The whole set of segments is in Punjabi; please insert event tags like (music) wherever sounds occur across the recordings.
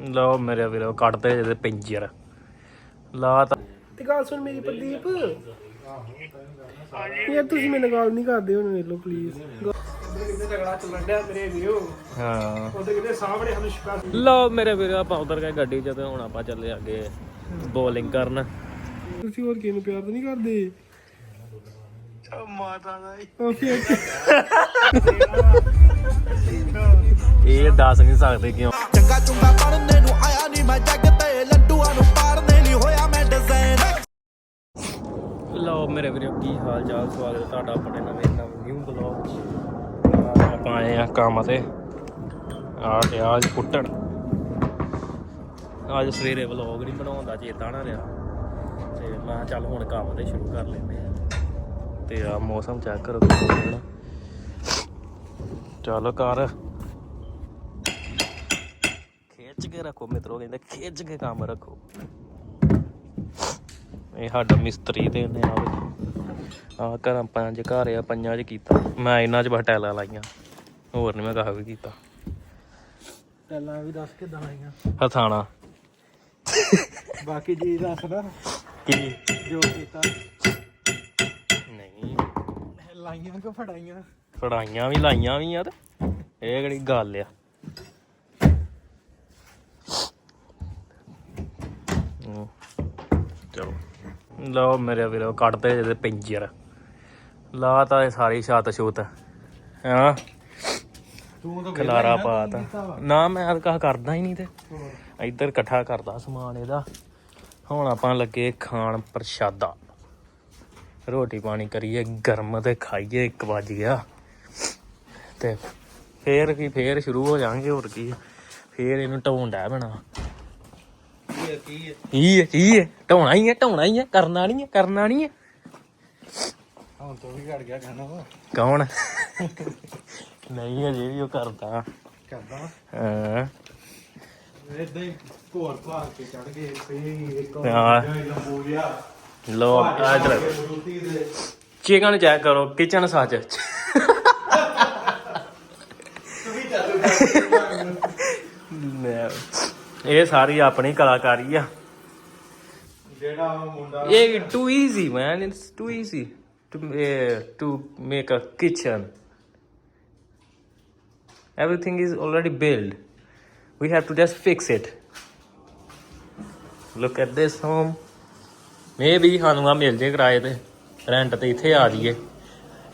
ਲਓ ਮੇਰੇ ਵੀਰੋ ਕੱਢਦੇ ਜਿਹਦੇ ਪਿੰਜਰ। ਲਾ ਤਾਂ ਤੇ ਗੱਲ ਸੁਣ ਮੇਰੀ ਪ੍ਰਦੀਪ। ਯਾਰ ਤੁਸੀਂ ਮੇਰੇ ਨਾਲ ਗੱਲ ਨਹੀਂ ਕਰਦੇ ਹੁਣ ਵੇਖ ਲਓ ਪਲੀਜ਼ ਹਾਂ। ਲਓ ਮੇਰੇ ਵੀਰੋ ਆਪਾਂ ਉਧਰ ਗਏ ਗੱਡੀ 'ਚ ਤੇ ਹੁਣ ਆਪਾਂ ਚੱਲੇ ਅੱਗੇ ਬੋਲਿੰਗ ਕਰਨ। ਤੁਸੀਂ ਹੋਰ ਕਿਹਨੂੰ ਪਿਆਰ ਤਾਂ ਨਹੀਂ ਕਰਦੇ? ਮਾਤਾ ਦਾ ਉਹ ਫਿਰ (laughs) ਇਹ ਦੱਸ ਨਹੀਂ ਸਕਦੇ ਕਿਉਂ। ਚੰਗਾ ਚੁੰਗਾ ਪੜਨੇ ਨੂੰ ਆਇਆ ਨਹੀਂ ਮੈਂ ਜੱਗ ਤੇ ਲੱਡੂਆਂ ਨੂੰ ਪਾੜਨੇ ਨਹੀਂ ਹੋਇਆ ਮੈਂ ਡਿਜ਼ਾਈਨ ਲਓ ਮੇਰੇ ਵੀਰੋ ਕੀ ਹਾਲ ਚਾਲ ਸਵਾਗਤ ਹੈ ਤੁਹਾਡਾ ਆਪਣੇ ਨਵੇਂ ਨਵੇਂ ਨਿਊ ਬਲੌਗ ਆਪਾਂ ਆਏ ਆ ਕੰਮ ਤੇ। ਆ ਤੇ ਆਜ ਪੁੱਟਣ ਅੱਜ ਸਵੇਰੇ ਵਲੌਗ ਨਹੀਂ ਬਣਾਉਂਦਾ ਚੇਤਾ ਨਾ ਰਿਹਾ। ਤੇ ਮੈਂ ਚੱਲ ਹੁਣ ਕੰਮ ਤੇ ਸ਼ੁਰੂ ਕਰ ਲੈਂਦੇ ਆ ਤੇ ਆ ਮੌਸਮ ਚੈੱਕ ਕਰੋ। ਚੱਲ ਕਰ। ਖਿੱਚ ਕੇ ਰੱਖੋ ਮਿੱਤਰੋ ਕਹਿੰਦੇ ਖਿੱਚ ਕੇ ਕੰਮ ਰੱਖੋ। ਇਹ ਸਾਡਾ ਮਿਸਤਰੀ ਤੇ ਨੇ ਆ ਆ ਘਰਾਂ ਪੰਜ ਘਰ ਆ ਪੰਜਾਂ ਚ ਕੀਤਾ। ਮੈਂ ਇਹਨਾਂ ਚ ਬਸ ਟੈਲਾਂ ਲਾਈਆਂ ਹੋਰ ਨਹੀਂ ਮੈਂ ਕਹਾ ਵੀ ਕੀਤਾ। ਪਹਿਲਾਂ ਵੀ ਦੱਸ ਕੇ ਦਵਾਈਆਂ ਹਥਾਣਾ। ਬਾਕੀ ਜੀ ਦੱਸਦਾ ਕੀ? ਜੋ ਕੀਤਾ। ਨਹੀਂ। ਲਾਈਆਂ ਕਿ ਫੜਾਈਆਂ? ਫੜਾਈਆਂ ਵੀ ਲਾਈਆਂ ਵੀ ਆ ਤੇ ਇਹ ਕਿਹੜੀ ਗੱਲ ਆ? ਹਮ, ਚਲੋ। ਲਓ ਮੇਰੇ ਵੀਰੋ ਕੱਢਦੇ ਜਿਹਦੇ ਪਿੰਜਰ। ਲਾ ਤਾਂ ਇਹ ਸਾਰੀ ਛੱਤ ਛੂਤ। ਹਾਂ? ਤੂੰ ਤਾਂ ਖਲਾਰਾ ਪਾਤਾ। ਨਾ ਮੈਂ ਤਾਂ ਕਹਾ ਕਰਦਾ ਹੀ ਨਹੀਂ ਤੇ। ਇੱਧਰ ਇਕੱਠਾ ਕਰਦਾ ਸਮਾਨ ਇਹਦਾ। ਹੁਣ ਆਪਾਂ ਲੱਗੇ ਖਾਣ ਪ੍ਰਸ਼ਾਦਾ। ਰੋਟੀ ਪਾਣੀ ਕਰੀਏ ਗਰਮ ਤੇ ਖਾਈਏ 1 ਵਜ ਗਿਆ। ਤੇ ਫੇਰ ਕੀ ਫੇਰ ਸ਼ੁਰੂ ਹੋ ਜਾਾਂਗੇ ਹੋਰ ਕੀ। ਫੇਰ ਇਹਨੂੰ ਢਾਉਣ ਡੈ ਬਣਾ। ਕੀ ਹੈ ਕੀ ਹੈ ਕੀ ਹੈ ਹੀ ਹੈ ਢਾਉਣਾ ਹੀ ਹੈ ਕਰਨਾ ਨਹੀਂ ਹੈ ਕਰਨਾ ਨਹੀਂ ਹੈ ਹੁਣ ਤੋਂ ਵੀ ਘੜ ਗਿਆ ਖਾਣਾ ਕੌਣ? ਨਹੀਂ ਅਜੇ ਵੀ ਉਹ ਕਰਦਾ। ਕਰਦਾ ਹਾਂ। ਇਦਾਂ ਹੀ ਘੋਰ ਭਾਰ ਕੇ ਚੜ ਗਏ ਫੇ ਇੱਕ ਹਾਂ। ਲੰਬੂ ਗਿਆ ਲੋ ਚਿਕਨ ਚੈੱਕ ਕਰੋ ਕਿਚਨ ਸੱਚ। ਇਹ ਸਾਰੀ ਆਪਣੀ ਕਲਾਕਾਰੀ ਆ। ਜਿਹੜਾ ਉਹ ਮੁੰਡਾ ਇਹ too easy man it's too easy to to make a kitchen everything is already built. We have to just fix it. Look at this home. Maybe ਸਾਨੂੰ ਆ ਮਿਲ ਜੇ ਕਿਰਾਏ ਤੇ। ਰੈਂਟ ਤੇ ਇੱਥੇ ਆ ਜਾਈਏ।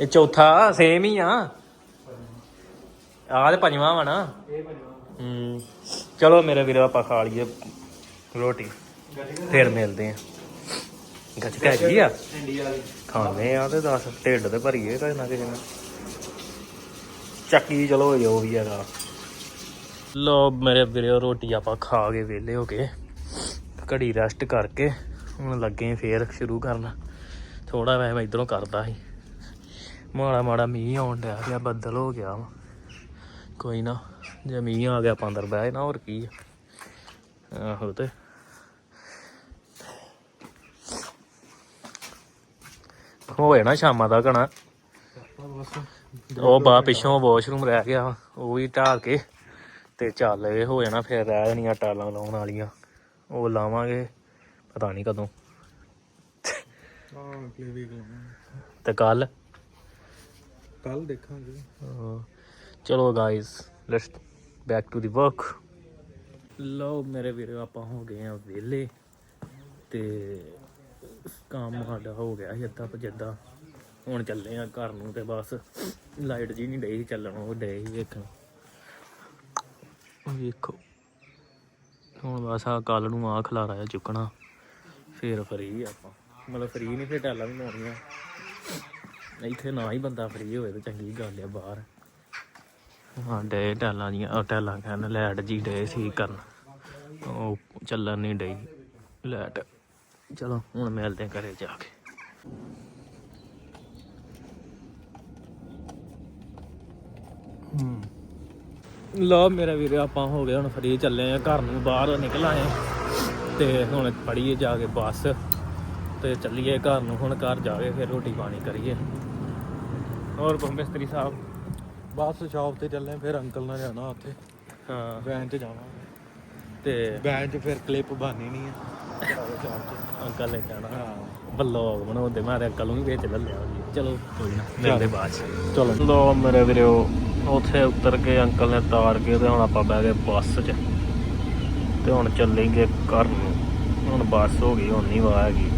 ਇਹ ਚੌਥਾ ਸੇਮ ਹੀ ਆ। ਆਹ ਤੇ ਪੰਜਵਾਂ ਵਾ ਨਾ। ਇਹ ਹਮ, ਚਲੋ ਮੇਰੇ ਵੀਰੋ, ਆਪਾਂ ਖਾ ਲਈਏ ਰੋਟੀ। ਫਿਰ ਮਿਲਦੇ ਆ। ਗੱਜ ਹੈਗੀ ਆ? ਖਾਣੇ ਆ ਤੇ ਦੱਸ, ਢਿੱਡ ਤੇ ਭਰੀਏ ਕਿਸੇ ਨਾ ਕਿਸੇ ਨਾਲ ਚੱਕੀ ਚਲੋ ਜੋ ਵੀ ਹੈਗਾ ਲੋ ਮੇਰੇ ਵੀਰੋ, ਰੋਟੀ ਆਪਾਂ ਖਾ ਕੇ ਵਿਹਲੇ ਹੋ ਕੇ, ਘੜੀ ਰੈਸਟ ਕਰਕੇ ਹੁਣ ਲੱਗੇ ਫੇਰ ਸ਼ੁਰੂ ਕਰਨਾ। ਥੋੜਾ ਵੈਸੇ ਮੈਂ ਇਧਰੋਂ ਕਰਦਾ ਸੀ। ਮਾੜਾ ਮਾੜਾ ਮੀਂਹ ਆਉਣ ਡਿਆ ਪਿਆ, ਬੱਦਲ ਹੋ ਗਿਆ ਵਾ। ਕੋਈ ਨਾ। ਜੇ ਮੀਂਹ ਆ ਗਿਆ ਆਪਾਂ ਅੰਦਰ ਬਹਿ ਨਾ ਹੋਰ ਕੀ ਆ। ਆਹੋ ਤੇ। ਹੋਏ ਨਾ ਸ਼ਾਮਾਂ ਦਾ ਘਣਾ ਉਹ ਬਾ ਪਿੱਛੋਂ ਵਾਸ਼ਰੂਮ ਰਹਿ ਗਿਆ ਉਹ ਵੀ ਢਾਹ ਕੇ। ਤੇ ਚੱਲ ਇਹ ਹੋ ਜਾਣਾ ਫਿਰ ਰਹਿ ਜਾਣੀਆਂ ਟਾਲਾਂ ਲਾਉਣ ਵਾਲੀਆਂ। ਉਹ ਲਾਵਾਂਗੇ ਪਤਾ ਨਹੀਂ ਕਦੋਂ। ਹਾਂ ਤੇ ਕੱਲ? ਕੱਲ ਦੇਖਾਂਗੇ। ਚਲੋ guys let's back to the work ਲਓ ਮੇਰੇ ਵੀਰੋ, ਆਪਾਂ ਹੋ ਗਏ ਆ ਵਿਹਲੇ ਤੇ ਕੰਮ ਸਾਡਾ ਹੋ ਗਿਆ ਸੀ ਅੱਧਾ ਪਜੱਦਾ ਹੁਣ ਚੱਲੇ ਆ ਘਰ ਨੂੰ ਤੇ ਬਸ ਲਾਈਟ ਜੀ ਨਹੀਂ ਡਈ ਸੀ ਚੱਲਣ, ਉਹ ਡੇ ਸੀ ਵੇਖਣ ਵੇਖੋ, ਹੁਣ ਬਸ ਆ ਕੱਲ ਨੂੰ ਆ ਖਲਾਰਾ ਆ ਚੁੱਕਣਾ, ਫੇਰ ਫਰੀ ਆਪਾਂ। ਮਤਲਬ ਫਰੀ ਨਹੀਂ, ਫੇਰ ਟੈਲਾਂ ਵੀ ਲਾਉਣੀਆਂ। ਇੱਥੇ ਨਾ ਹੀ ਬੰਦਾ ਫਰੀ ਹੋਵੇ ਤਾਂ ਚੰਗੀ ਗੱਲ ਆ ਬਾਹਰ। ਹਾਂ ਡੇ ਟੈਲਾਂ ਦੀਆਂ ਉਹ ਟੈਲਾਂ ਕਹਿੰਦੇ ਲਾਈਟ ਜੀ ਡੇ ਸੀ ਕਰਨ। ਉਹ ਚੱਲਣ ਨਹੀਂ ਡਈ ਲੈਟ ਚਲੋ, ਹੁਣ ਮਿਲਦੇ ਹਾਂ ਘਰੇ ਜਾ ਕੇ। ਲੋ ਮੇਰਾ ਵੀਰੇ, ਆਪਾਂ ਹੋ ਗਏ ਹੁਣ ਫਰੀ, ਚੱਲੇ ਆ ਘਰ ਨੂੰ ਬਾਹਰ, ਨਿਕਲ ਆਏ ਤੇ ਹੁਣ ਪੜੀਏ ਜਾ ਕੇ ਬੱਸ। ਤੇ ਚੱਲੀਏ ਘਰ ਨੂੰ, ਹੁਣ ਘਰ ਜਾ ਕੇ ਫਿਰ ਰੋਟੀ ਪਾਣੀ ਕਰੀਏ। ਹੋਰ ਬੰਬੇਸਤਰੀ ਸਾਹਿਬ? ਬਸ ਸ਼ਾਪ ਤੇ ਚੱਲੇ ਫਿਰ ਅੰਕਲ ਨਾਲ ਜਾਣਾ ਉੱਥੇ। ਹਾਂ। ਵੈਨ 'ਚ ਜਾਵਾਂਗੇ। ਤੇ ਬੈਂਚ ਚ ਫਿਰ ਕਲਿੱਪ ਬਾਨੀ ਨਹੀਂ ਆ। ਅੰਕਲ ਲੈ ਜਾਣਾ। ਬਲੌਗ ਬਣਾਉਂਦੇ ਮੈਂ ਤੇ ਅੰਕਲ ਨੂੰ ਵੀ ਵਿੱਚ ਲੈ ਲਿਆ ਜੀ। ਚਲੋ ਕੋਈ ਨਾ ਮਿਲਦੇ ਬਾਅਦ ਚਲੋ। ਲੋ ਮੇਰੇ ਵੀਰੋ ਉੱਥੇ ਉਤਰ ਕੇ ਅੰਕਲ ਨੇ ਤਾਰ ਕੇ ਤੇ ਹੁਣ ਆਪਾਂ ਬਹਿ ਗਏ ਬੱਸ 'ਚ। ਤੇ ਹੁਣ ਚੱਲੇਂਗੇ ਘਰ ਨੂੰ। ਹੁਣ ਬੱਸ ਹੋ ਗਈ ਹੁਣ ਨਹੀਂ ਵਾਹ ਹੈਗੀ।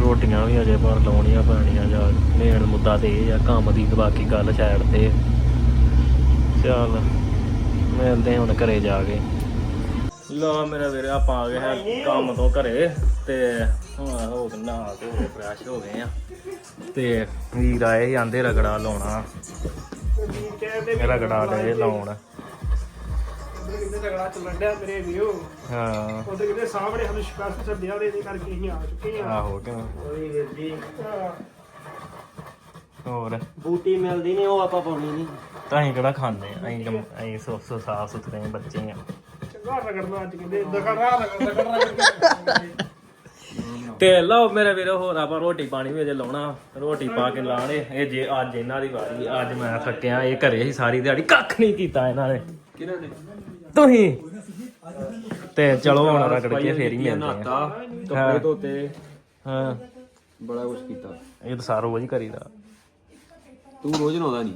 ਰੋਟੀਆਂ ਵੀ ਅਜੇ ਪਰ ਲਾਉਣੀਆਂ ਪੈਣੀਆਂ ਜਾਂ ਮੇਨ ਮੁੱਦਾ ਤੇ ਇਹ ਆ, ਕੰਮ ਦੀ ਬਾਕੀ ਗੱਲ ਸਾਈਡ ਤੇ। ਚੱਲ ਮਿਲਦੇ ਹੁਣ ਘਰੇ ਜਾ ਕੇ। ਲੋ ਮੇਰਾ ਵੀਰੇ, ਆਪਾਂ ਆ ਗਏ ਹਾਂ ਕੰਮ ਤੋਂ ਘਰੇ ਤੇ ਹੁਣ ਹੋ ਕੇ ਨਹਾ ਤੇ ਫਰੈਸ਼ ਹੋ ਗਏ ਆ। ਤੇ ਵੀਰ ਆਏ ਜਾਂਦੇ ਰਗੜਾ ਲਾਉਣਾ। ਰਗੜਾ ਲੈ ਲਾਉਣ। ਉਹਦੇ ਕਿਤੇ ਝਗੜਾ ਚੱਲਣ ਡਿਆ ਮੇਰੇ ਵੀਓ ਹਾਂ। ਉਹਦੇ ਕਿਤੇ ਸਾਹਮਣੇ ਸਾਨੂੰ ਸ਼ਿਕਾਇਤ ਸੱਦਿਆ ਦੇ ਦੇ ਕਰਕੇ ਅਸੀਂ ਆ ਚੁੱਕੇ ਆ ਆਹੋ ਕਿਉਂ? ਹੋਰ? ਬੂਟੀ ਮਿਲਦੀ ਨਹੀਂ ਉਹ ਆਪਾਂ ਪਾਉਣੀ ਨਹੀਂ। ਤਾਂ ਅਸੀਂ ਕਿਹੜਾ ਖਾਂਦੇ ਆ ਅਸੀਂ ਜਮ- ਅਸੀਂ ਸੋ ਸੋ ਸਾਫ਼ ਸੁਥਰੇ ਬੱਚੇ ਆ ਚੰਗਾ ਰਗੜਨਾ ਅੱਜ ਕਹਿੰਦੇ ਦਗੜਾ ਰਗੜ ਰਗੜ ਰਗੜ ਤੇ ਲਓ ਮੇਰੇ ਵੀਰੋ ਹੋਰ ਆਪਾਂ ਰੋਟੀ ਪਾਣੀ ਵੀ ਅਜੇ ਲਾਉਣਾ। ਰੋਟੀ ਪਾ ਕੇ ਲਾਣੇ ਇਹ ਜੇ ਅੱਜ ਇਹਨਾਂ ਦੀ ਵਾਰੀ ਅੱਜ ਮੈਂ ਥੱਕਿਆ ਇਹ ਘਰੇ ਸੀ ਸਾਰੀ ਦਿਹਾੜੀ ਕੱਖ ਨਹੀਂ ਕੀਤਾ ਇਹਨਾਂ ਨੇ। ਕਿਹਨਾਂ ਨੇ? ਤੁਸੀਂ ਤੇ ਚਲੋ ਹੁਣ ਰਗੜ ਕੇ ਫੇਰ ਹੀ ਮਿਲਦੇ ਆ। ਕੱਪੜੇ ਧੋਤੇ। ਹਾਂ। ਬੜਾ ਕੁਝ ਕੀਤਾ। ਇਹ ਤਾਂ ਸਾਰਾ ਰੋਜ਼ ਹੀ ਕਰੀਦਾ। ਤੂੰ ਰੋਜ਼ ਨਹਾਉਂਦਾ ਨਹੀਂ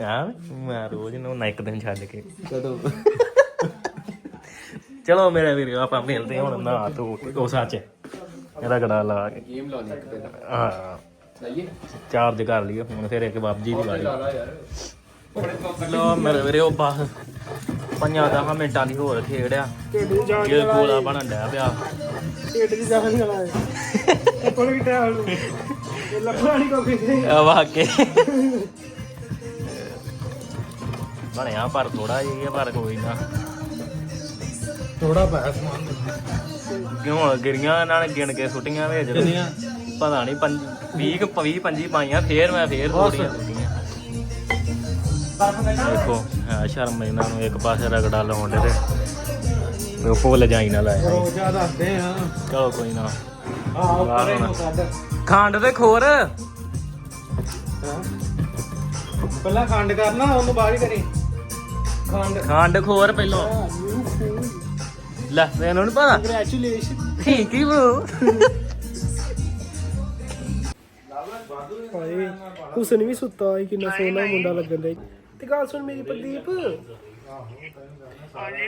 ਯਾਰ ਮੈਂ ਰੋਜ਼ ਨੂੰ ਇੱਕ ਦਿਨ ਛੱਡ ਕੇ। ਕਦੋਂ? ਚਲੋ ਮੇਰੇ ਵੀਰੋ ਆਪਾਂ ਮਿਲਦੇ ਹਾਂ ਹੁਣ ਨਾ ਤੂੰ ਉਹ ਸੱਚ ਰਗੜਾ ਲਾ ਕੇ। ਗੇਮ ਲਾਉਣੀ ਇੱਕ ਦਿਨ। ਹਾਂ। ਲਈਏ? ਚਾਰਜ ਕਰ ਲਈਏ ਹੁਣ ਫਿਰ ਇੱਕ ਬਾਬਜੀ ਦੀ ਵਾਰੀ। ਲਾ ਯਾਰ। ਲੋ ਮੇਰੇ ਵੀਰੇ ਉਹ ਪੰਜਾਂ ਦਸਾਂ ਮਿੰਟਾਂ ਦੀ ਹੋਰ ਖੇੜਿਆ ਢਿੱਡ ਦੀ ਕੋਲਾ ਬਣਨ ਡਿਆ ਪਿਆ। ਢਿੱਡ ਦੀ ਜਾਨ ਵਾਲਾ ਹੈ। ਕੋਲ ਵੀ ਟਾਈਮ ਨੂੰ। ਇਹ ਲੱਭਣਾ ਨਹੀਂ ਕੋਈ। ਕਿਤੇ ਆ ਵਾਕੇ ਬਣਿਆ ਪਰ ਥੋੜਾ ਜਿਹਾ ਪਰ ਕੋਈ ਨਾ। ਥੋੜਾ ਪਾਇਆ ਸਮਾਨ। ਕਿਉਂ ਗਿਰੀਆਂ ਇਹਨਾਂ ਨੇ ਗਿਣ ਕੇ ਸੁੱਟੀਆਂ ਵਿੱਚ ਕਿੰਨੀਆਂ? ਪਤਾ ਨਹੀਂ 20 20 25 ਪਾਈਆਂ ਫੇਰ ਮੈਂ ਫੇਰ ਥੋੜੀਆਂ ਸੁੱਟੀਆਂ ਦੇਖੋ। ਹਾਂ ਸ਼ਰਮ ਇਹਨਾਂ ਨੂੰ ਇੱਕ ਪਾਸੇ ਰਗੜਾ ਲਾਉਣ ਦੇ ਤੇ ਉਹ ਫੁੱਲ ਜਾਈ ਨਾ ਲਾਇਆ ਰੋਜ਼ਾ ਦੱਸਦੇ ਆ। ਚਲੋ ਕੋਈ ਨਾ। ਆਹ ਪਰੇ। ਨੂੰ। ਕੱਢ। ਖੰਡ ਤੇ ਖੋਰ। ਪਹਿਲਾਂ ਖੰਡ ਕਰਨਾ ਉਹਨੂੰ ਬਾਅਦ ਕਰੀ। ਖੰਡ। ਖੰਡ ਖੋਰ ਪਹਿਲਾਂ। ਲੈ ਮੈਨੂੰ ਨਹੀਂ ਪਤਾ? ਕੰਗ੍ਰੈਚੁਲੇਸ਼ਨ ਥੈਂਕ ਯੂ ਬ్రో ਭਾਈ ਹੁਸਨ ਵੀ ਸੁੱਤਾ ਹੋਈ ਕਿੰਨਾ ਸੋਹਣਾ ਮੁੰਡਾ ਲੱਗਣ ਦਾ ਤੇ ਗੱਲ ਸੁਣ ਮੇਰੀ ਪ੍ਰਦੀਪ।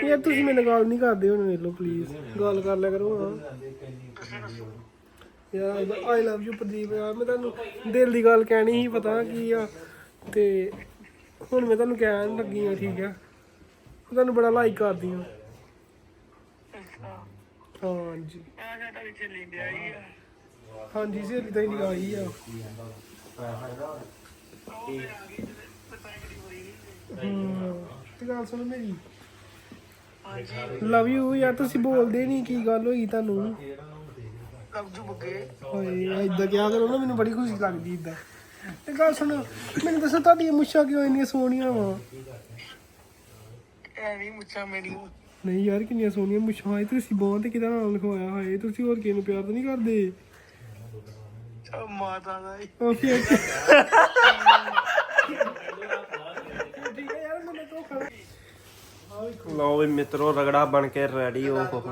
ਯਾਰ ਤੁਸੀਂ ਮੈਨੂੰ ਗੱਲ ਨਹੀਂ ਕਰਦੇ ਹੁਣ, ਵੇਖ ਲਓ ਪਲੀਜ਼ ਗੱਲ ਕਰ ਲਿਆ ਕਰੋ, ਹਾਂ। ਯਾਰ ਆਈ ਲਵ ਯੂ ਪ੍ਰਦੀਪ, ਯਾਰ, ਮੈਂ ਤੁਹਾਨੂੰ ਦਿਲ ਦੀ ਗੱਲ ਕਹਿਣੀ ਸੀ, ਪਤਾ ਕੀ ਆ। ਤੇ ਹੁਣ ਮੈਂ ਤੁਹਾਨੂੰ ਕਹਿਣ ਲੱਗੀ ਆ, ਠੀਕ ਆ। ਤੁਹਾਨੂੰ ਬੜਾ ਲਾਈਕ ਕਰਦੀ ਹਾਂ ਹਾਂਜੀ। ਹਾਂਜੀ, ਸਹੇਲੀ ਤਾਂ ਹੀ ਆਈ ਆ। ਤੇ ਗੱਲ ਸੁਣ ਮੇਰੀ। ਲਵ ਯੂ ਯਾਰ ਤੁਸੀਂ ਬੋਲਦੇ ਨਹੀਂ ਕੀ ਗੱਲ ਹੋਈ ਤੁਹਾਨੂੰ? ਓਏ ਏਦਾਂ ਕਿਹਾ ਕਰੋ ਨਾ ਮੈਨੂੰ ਬੜੀ ਖੁਸ਼ੀ ਲੱਗਦੀ ਏਦਾਂ। ਤੇ ਗੱਲ ਸੁਣ ਮੈਨੂੰ ਦੱਸੋ ਤੁਹਾਡੀਆਂ ਮੁੱਛਾਂ ਕਿਉਂ ਇੰਨੀਆਂ ਸੋਹਣੀਆਂ ਵਾ? ਐਵੇਂ ਮੁੱਛਾਂ ਮੇਰੀਆਂ। ਨਹੀਂ ਯਾਰ ਕਿੰਨੀਆਂ ਸੋਹਣੀਆਂ ਮੁੱਛਾਂ ਹੈ ਤੁਸੀਂ ਬਹੁਤ ਤੇ ਕਿਹਦਾ ਨਾਮ ਲਿਖਵਾਇਆ ਹੈ ਤੁਸੀਂ ਹੋਰ ਕਿਸੇ ਨੂੰ ਪਿਆਰ ਤਾਂ ਨਹੀਂ ਕਰਦੇ? ਮਾਤਾ ਦਾ ਓਕੇ ਓਕੇ ਠੀਕ ਹੈ ਯਾਰ ਮੈਨੂੰ ਧੋਖਾ ਲਓ ਵੀ ਮਿੱਤਰੋ ਰਗੜਾ ਬਣ ਕੇ ਰੈਡੀ ਹੋ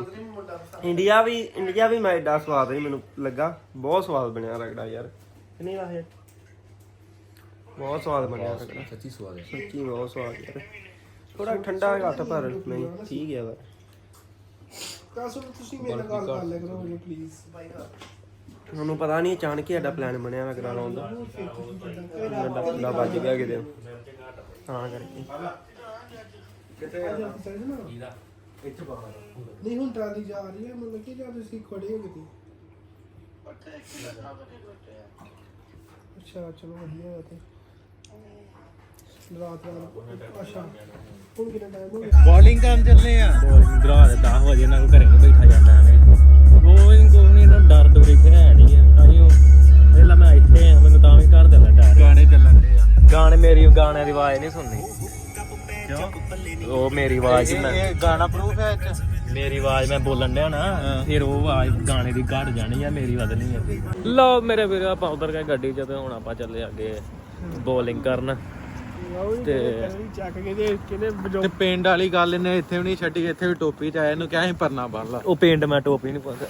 ਇੰਡੀਆ ਵੀ ਇੰਡੀਆ ਵੀ ਮੈਂ ਏਡਾ ਸਵਾਦ ਨਹੀਂ ਮੈਨੂੰ ਲੱਗਾ। ਬਹੁਤ ਸਵਾਦ ਬਣਿਆ ਰਗੜਾ ਯਾਰ। ਨਹੀਂ ਵਾਹ ਬਹੁਤ ਸਵਾਦ ਬਣਿਆ ਰਗੜਾ। ਸੱਚੀ ਸਵਾਦ ਹੈ। ਸੱਚੀ ਬਹੁਤ ਸਵਾਦ ਯਾਰ। ਥੋੜਾ ਠੰਡਾ ਘੱਟ ਪਰ ਨਹੀਂ ਠੀਕ ਹੈ ਵਾ ਗੱਲ ਸੁਣ ਤੁਸੀਂ ਮੇਰੇ ਨਾਲ ਗੱਲ ਕਰ ਲਿਆ ਕਰੋ ਜੀ ਪਲੀਜ਼ ਤੁਹਾਨੂੰ ਪਤਾ ਨਹੀਂ ਅਚਾਨਕ ਹੀ ਸਾਡਾ ਪਲਾਨ ਬਣਿਆ ਰਗੜਾ ਲਾਉਣ ਦਾ। ਵੱਜ ਗਿਆ ਕਿਤੇ। ਤਾਂ ਕਰਕੇ। ਨਹੀਂ ਹੁਣ ਟਰਾਲੀ ਜਾ ਰਹੀ ਹੈ ਮਤਲਬ ਕਿ ਜਾਂ ਤੁਸੀਂ ਖੜੇ ਹੋ ਕਿਤੇ? ਅੱਛਾ ਚਲੋ ਵਧੀਆ ਹੈ ਤੇ। ਰਾਤ ਰਾਤ ਅੱਛਾ। ਹੁਣ ਕਿੰਨਾ ਟਾਈਮ ਹੋ ਗਿਆ? ਬੋਲਿੰਗ ਕਰਨ ਚੱਲੇ ਆ। ਬੋਲਿੰਗ ਦੇ 10 ਵਜੇ ਨਾਲ ਘਰੇ ਨਹੀਂ ਬੈਠਾ ਜਾਂਦਾ ਐਵੇਂ। ਕੋਈ ਕੋਈ ਨਹੀਂ ਨਾ ਡਰ ਡਰ ਇੱਥੇ ਹੈ ਨਹੀਂ ਹੈ। ਤਾਈਓ ਪਹਿਲਾਂ ਮੈਂ ਇੱਥੇ ਆ ਮੈਨੂੰ ਤਾਂ ਵੀ ਘਰ ਦੇ ਨਾਲ ਡਰ ਗਾਣੇ ਚੱਲਣ ਦੇ ਆ। ਗਾਣੇ ਮੇਰੀ ਗਾਣਿਆਂ ਦੀ ਆਵਾਜ਼ ਨਹੀਂ ਸੁਣਨੀ। ਉਹ ਮੇਰੀ ਆਵਾਜ਼ ਹੀ ਮੈਂ ਇਹ ਗਾਣਾ ਪ੍ਰੂਫ ਹੈ ਮੇਰੀ ਆਵਾਜ਼ ਮੈਂ ਬੋਲਣ ਡਿਆ ਨਾ ਫਿਰ ਉਹ ਆਵਾਜ਼ ਗਾਣੇ ਦੀ ਘਟ ਜਾਣੀ ਆ ਮੇਰੀ ਵਧਣੀ ਆ ਲਓ ਮੇਰੇ ਵੀਰੇ ਆਪਾਂ ਉਧਰ ਗਏ ਗੱਡੀ 'ਚ ਤੇ ਹੁਣ ਆਪਾਂ ਚੱਲੇ ਅੱਗੇ ਬੋਲਿੰਗ ਕਰਨ। ਤੇ ਚੱਕ ਕੇ ਜੇ ਕਿਨੇ ਵਜੋ ਤੇ ਪਿੰਡ ਵਾਲੀ ਗੱਲ ਇਹਨੇ ਇੱਥੇ ਵੀ ਨਹੀਂ ਛੱਡੀ ਇੱਥੇ ਵੀ ਟੋਪੀ ਚ ਆਇਆ ਇਹਨੂੰ ਕਿਹਾ ਸੀ ਪਰਨਾ ਬੰਨ ਲਾ। ਉਹ ਪਿੰਡ ਮੈਂ ਟੋਪੀ ਨਹੀਂ ਪਾਉਂਦਾ।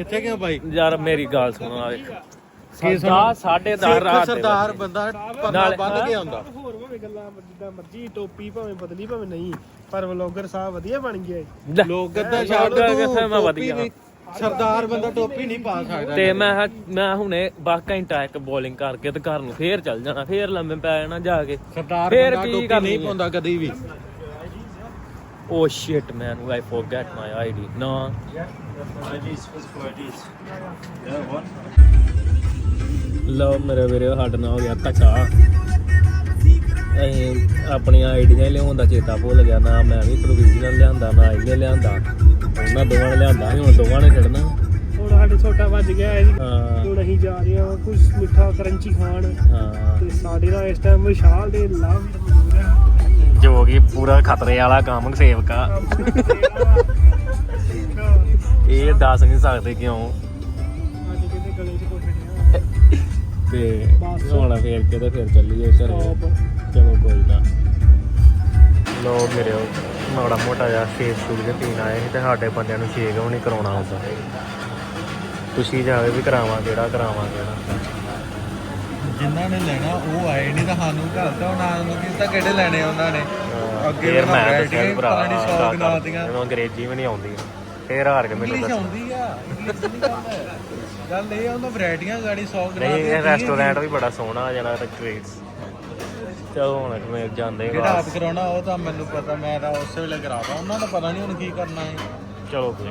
ਇੱਥੇ ਕਿਉਂ ਬਾਈ? ਯਾਰ ਮੇਰੀ ਗੱਲ ਸੁਣੋ ਆ ਵੇਖ। ਦਸ ਸਿੱਖ ਰਾਤ ਦੇ ਸਰਦਾਰ। ਬੰਦਾ ਪਰਨਾ ਬੰਨ ਕੇ ਆਉਂਦਾ। ਭਾਵੇਂ ਗੱਲਾਂ ਜਿੱਦਾਂ ਮਰਜ਼ੀ ਟੋਪੀ ਭਾਵੇਂ ਬਦਲੀ ਭਾਵੇਂ ਨਹੀਂ ਪਰ ਵਲੋਗਰ ਸਾਹਿਬ ਵਧੀਆ ਬਣ ਗਿਆ ਏ। ਲੈ, ਛੱਡ ਕਿੱਥੇ ਤੂੰ ਮੈਂ ਟੋਪੀ ਵਧੀਆ। ਨਹੀਂ ਸਰਦਾਰ ਬੰਦਾ ਟੋਪੀ ਨਹੀਂ ਪਾ ਸਕਦਾ। ਤੇ ਮੈਂ ਕਿਹਾ- ਮੈਂ ਹੁਣੇ ਬਸ ਘੰਟਾ ਇੱਕ ਬੋਲਿੰਗ ਕਰਕੇ ਤੇ ਘਰ ਨੂੰ ਫੇਰ ਚੱਲ ਜਾਣਾ ਫੇਰ ਲੰਮੇ ਪੈ ਜਾਣਾ ਜਾ ਕੇ। ਸਰਦਾਰ ਫੇਰ ਬੰਦਾ ਕੀ ਟੋਪੀ ਕਰਨੀ ਨਹੀਂ ਹੈ? ਪਾਉਂਦਾ ਕਦੀ ਵੀ। ਓ shit man I forget my ID ਨਾ। ਲਓ ਮੇਰੇ ਵੀਰੇ ਸਾਡੇ ਨਾਲ ਹੋ ਗਿਆ ਧੱਕਾ ਅਸੀਂ ਆਪਣੀਆਂ ਆਈਡੀਆਂ ਲਿਆਉਣ ਦਾ ਚੇਤਾ ਭੁੱਲ ਗਿਆ ਨਾ ਮੈਂ ਵੀ ਪ੍ਰੋਵੀਜ਼ਨਲ ਲਿਆਂਦਾ ਨਾ ਇਹਨੇ ਲਿਆਂਦਾ। ਉਹਨਾਂ ਦੋਵਾਂ ਨੇ ਲਿਆਂਦਾ ਸੀ ਹੁਣ ਦੋਵਾਂ ਨੇ ਖੜਨਾ ਹੁਣ ਸਾਡੇ ਛੋਟਾ ਵੱਜ ਗਿਆ ਹੈ ਜੀ। ਹਾਂ। ਹੁਣ ਅਸੀਂ ਜਾ ਰਹੇ ਹਾਂ ਕੁਝ ਮਿੱਠਾ ਕਰੰਚੀ ਖਾਣ। ਹਾਂ। ਤੇ ਸਾਡੇ ਨਾਲ ਇਸ ਟਾਈਮ ਵਿਸ਼ਾਲ ਦੇ ਮੌਜੂਦ ਹੈ ਜੋ ਕਿ ਪੂਰਾ ਖਤਰੇ ਵਾਲਾ ਕੰਮ ਸੇਵਕਾ ਇਹ ਦੱਸ ਨਹੀਂ ਸਕਦੇ ਕਿਉਂ। ਅੱਜ ਕਿਤੇ ਗਲੇ 'ਚ ਨਹੀਂ ਤੇ ਬਸ। ਹੁਣ ਫੇਰ ਕੇ ਤੇ ਫੇਰ ਚੱਲੀਏ ਘਰੇ. ਚਲੋ ਕੋਈ ਨਾ ਲੋ ਮੇਰੇ ਮਾੜਾ ਮੋਟਾ ਜਿਹਾ ਸ਼ੇਕ ਸ਼ੂਕ ਜਿਹਾ ਪੀਣ ਆਏ ਸੀ ਤੇ ਸਾਡੇ ਬੰਦਿਆਂ ਨੂੰ ਸ਼ੇਕ ਵੀ ਨਹੀਂ ਕਰਾਉਣਾ ਹੁੰਦਾ ਤੁਸੀਂ ਜਾਵੇ ਵੀ ਕਰਾਵਾਂ ਕਿਹੜਾ ਕਰਾਵਾਂ ਕਿਹੜਾ ਜਿਨ੍ਹਾਂ ਨੇ ਲੈਣਾ ਉਹ ਆਏ ਨਹੀਂ ਤਾਂ ਸਾਨੂੰ ਘਰ ਤੋਂ ਉਹਨਾਂ ਨੂੰ ਕੀ ਤਾਂ ਕਿਹੜੇ ਲੈਣੇ ਉਹਨਾਂ ਨੇ ਅੱਗੇ ਫੇਰ ਮੈਂ ਦੱਸਿਆ ਵੀ ਭਰਾ ਪਤਾ ਨੀ ਸੌ ਦਿੱਤੀਆਂ। ਇਹਨੂੰ ਅੰਗਰੇਜ਼ੀ ਵੀ ਨਹੀਂ ਆਉਂਦੀ ਫੇਰ ਹਾਰ ਕੇ ਮੈਨੂੰ ਇੰਗਲਿਸ਼ ਦੱਸ ਆਉਂਦੀ ਆ ਨਹੀਂ ਗੱਲ ਇਹ ਆ ਉਹਨਾਂ ਵੈਰਾਈਟੀਆਂ ਗਾੜੀ 100 ਗਣਾ ਨਹੀਂ ਇਹ ਰੈਸਟੋਰੈਂਟ ਵੀ ਬੜਾ ਸੋਹਣਾ ਜਿਹੜਾ ਟ੍ਰੀਟਸ ਚਲੋ ਹੁਣ ਮੈਂ ਜਾਂਦੇ ਜਿਹੜਾ ਆਪ ਕਰਾਉਣਾ ਉਹ ਤਾਂ ਮੈਨੂੰ ਪਤਾ ਮੈਂ ਤਾਂ ਉਸੇ ਵੇਲੇ ਕਰਾਵਾ ਉਹਨਾਂ ਦਾ ਪਤਾ ਨਹੀਂ ਹੁਣ ਕੀ ਕਰਨਾ ਹੈ ਚਲੋ ਕੋਈ